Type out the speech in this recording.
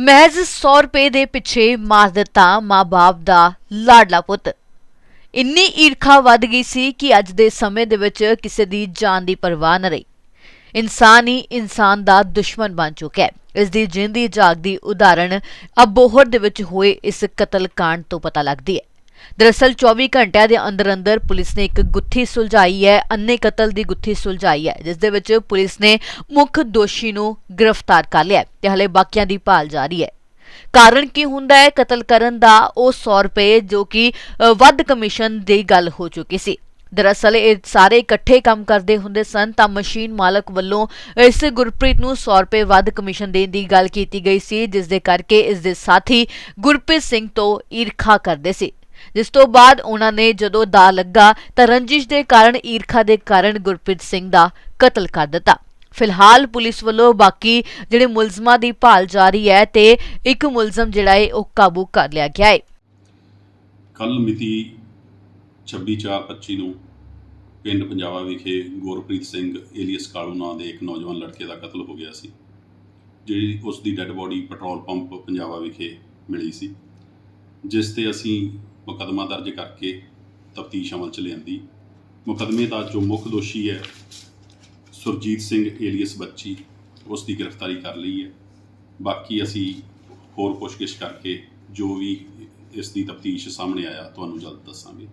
ਮਹਿਜ਼ 100 ਰੁਪਏ ਦੇ ਪਿੱਛੇ ਮਾਰ ਦਿੱਤਾ ਮਾਂ-ਬਾਪ ਦਾ ਲਾਡਲਾ ਪੁੱਤ। ਇੰਨੀ ਈਰਖਾ ਵੱਧ ਗਈ ਸੀ ਕਿ ਅੱਜ ਦੇ ਸਮੇਂ ਦੇ ਵਿੱਚ ਕਿਸੇ ਦੀ ਜਾਨ ਦੀ ਪਰਵਾਹ ਨਾ ਰਹੀ। ਇਨਸਾਨ ਹੀ ਇਨਸਾਨ ਦਾ ਦੁਸ਼ਮਣ ਬਣ ਚੁੱਕਾ ਹੈ। ਇਸ ਦੀ ਜਿੰਦੀ ਜਾਗਦੀ ਉਦਾਹਰਣ ਅਬੋਹਰ ਦੇ ਵਿੱਚ ਹੋਏ ਇਸ ਕਤਲकांड ਤੋਂ ਪਤਾ ਲੱਗਦੀ ਹੈ। ਦਰਅਸਲ 24 ਘੰਟਿਆਂ ਦੇ ਅੰਦਰ ਅੰਦਰ ਪੁਲਿਸ ਨੇ ਇੱਕ ਗੁੱਥੀ ਸੁਲਝਾਈ ਹੈ, ਅੰਨੇ ਕਤਲ ਦੀ ਗੁੱਥੀ ਸੁਲਝਾਈ ਹੈ, ਜਿਸ ਦੇ ਵਿੱਚ ਪੁਲਿਸ ਨੇ ਮੁੱਖ ਦੋਸ਼ੀ ਨੂੰ ਗ੍ਰਿਫਤਾਰ ਕਰ ਲਿਆ ਹੈ ਤੇ ਹਲੇ ਬਾਕੀਆਂ ਦੀ ਭਾਲ ਜਾਰੀ ਹੈ। ਕਾਰਨ ਕੀ ਹੁੰਦਾ ਹੈ? ਕਤਲ ਕਰਨ ਦਾ ਉਹ 100 ਰੁਪਏ ਜੋ ਕਿ ਵੱਧ ਕਮਿਸ਼ਨ ਦੀ ਗੱਲ ਹੋ ਚੁੱਕੀ ਸੀ। ਦਰਅਸਲ ਇਹ ਸਾਰੇ ਇਕੱਠੇ ਕੰਮ ਕਰਦੇ ਹੁੰਦੇ ਸਨ ਤਾਂ ਮਸ਼ੀਨ ਮਾਲਕ ਵੱਲੋਂ ਇਸ ਗੁਰਪ੍ਰੀਤ ਨੂੰ 100 ਰੁਪਏ ਵੱਧ ਕਮਿਸ਼ਨ ਦੇਣ ਦੀ ਗੱਲ ਕੀਤੀ ਗਈ ਸੀ, ਜਿਸ ਦੇ ਕਰਕੇ ਇਸ ਦੇ ਸਾਥੀ ਗੁਰਪ੍ਰੀਤ ਸਿੰਘ ਤੋਂ ਈਰਖਾ ਕਰਦੇ ਸੀ। ਜਿਸ ਤੋਂ ਬਾਅਦ ਉਹਨਾਂ ਨੇ ਜਦੋਂ ਦਾ ਲੱਗਾ ਤਾਂ ਰੰਜਿਸ਼ ਦੇ ਕਾਰਨ ਈਰਖਾ ਦੇ ਕਾਰਨ ਗੁਰਪ੍ਰੀਤ ਸਿੰਘ ਦਾ ਕਤਲ ਕਰ ਦਿੱਤਾ। ਫਿਲਹਾਲ ਪੁਲਿਸ ਵੱਲੋਂ ਬਾਕੀ ਜਿਹੜੇ ਮੁਲਜ਼ਮਾਂ ਦੀ ਭਾਲ ਜਾਰੀ ਹੈ ਤੇ ਇੱਕ ਮੁਲਜ਼ਮ ਜਿਹੜਾ ਹੈ ਉਹ ਕਾਬੂ ਕਰ ਲਿਆ ਗਿਆ ਹੈ। ਕੱਲ ਮਿਤੀ 26/4/25 ਨੂੰ ਪਿੰਡ ਪੰਜਾਬਾ ਵਿਖੇ ਗੁਰਪ੍ਰੀਤ ਸਿੰਘ ਏਲੀਅਸ ਕਾਲੂ ਨਾਂ ਦੇ ਇੱਕ ਨੌਜਵਾਨ ਲੜਕੇ ਦਾ ਕਤਲ ਹੋ ਗਿਆ ਸੀ, ਜਿਹੜੀ ਉਸ ਦੀ ਡੈੱਡ ਬੋਡੀ ਪੈਟਰੋਲ ਪੰਪ ਪੰਜਾਬਾ ਵਿਖੇ ਮਿਲੀ ਸੀ, ਜਿਸ ਤੇ ਅਸੀਂ ਮੁਕੱਦਮਾ ਦਰਜ ਕਰਕੇ ਤਫਤੀਸ਼ ਅਮਲ ਚ ਲਿਆਂਦੀ। ਮੁਕੱਦਮੇ ਦਾ ਜੋ ਮੁੱਖ ਦੋਸ਼ੀ ਹੈ, ਸੁਰਜੀਤ ਸਿੰਘ ਏਲੀਅਸ ਬੱਚੀ ਉਸ ਦੀ ਗ੍ਰਿਫਤਾਰੀ ਕਰ ਲਈ ਹੈ। ਬਾਕੀ ਅਸੀਂ ਹੋਰ ਪੁੱਛਗਿੱਛ ਕਰਕੇ ਜੋ ਵੀ ਇਸ ਦੀ ਤਫਤੀਸ਼ ਸਾਹਮਣੇ ਆਇਆ, ਤੁਹਾਨੂੰ ਜਲਦ ਦੱਸਾਂਗੇ।